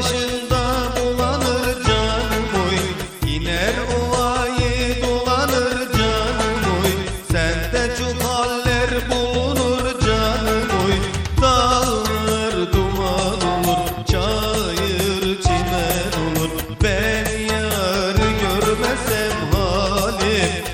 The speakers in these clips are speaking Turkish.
başında dolanır canım oy. İner ovayı dolanır canım oy. Sende çok haller bulunur canım oy. Dağlar duman olur çayır çimen olur. Ben yarı görmesem halim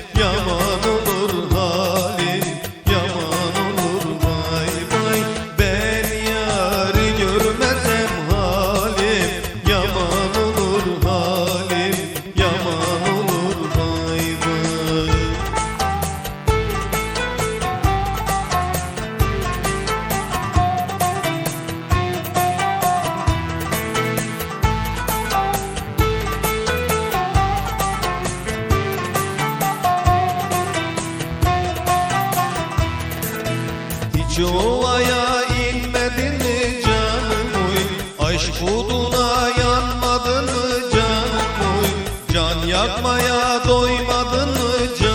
Şu ovaya inmedin mi canım oy? Aşk uğruna yanmadın mı canım oy? Can yakmaya doymadın mı canım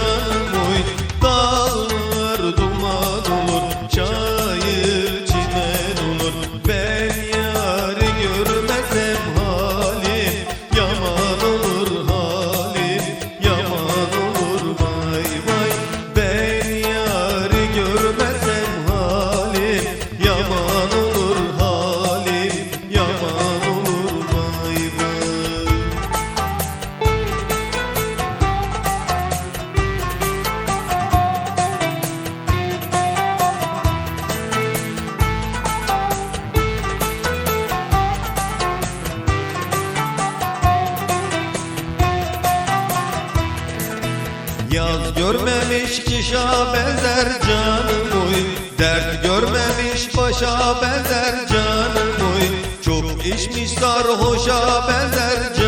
Yaz görmemiş kişa benzer canım oy Dert görmemiş başa benzer canım oy Çok içmiş sarhoşa benzer canım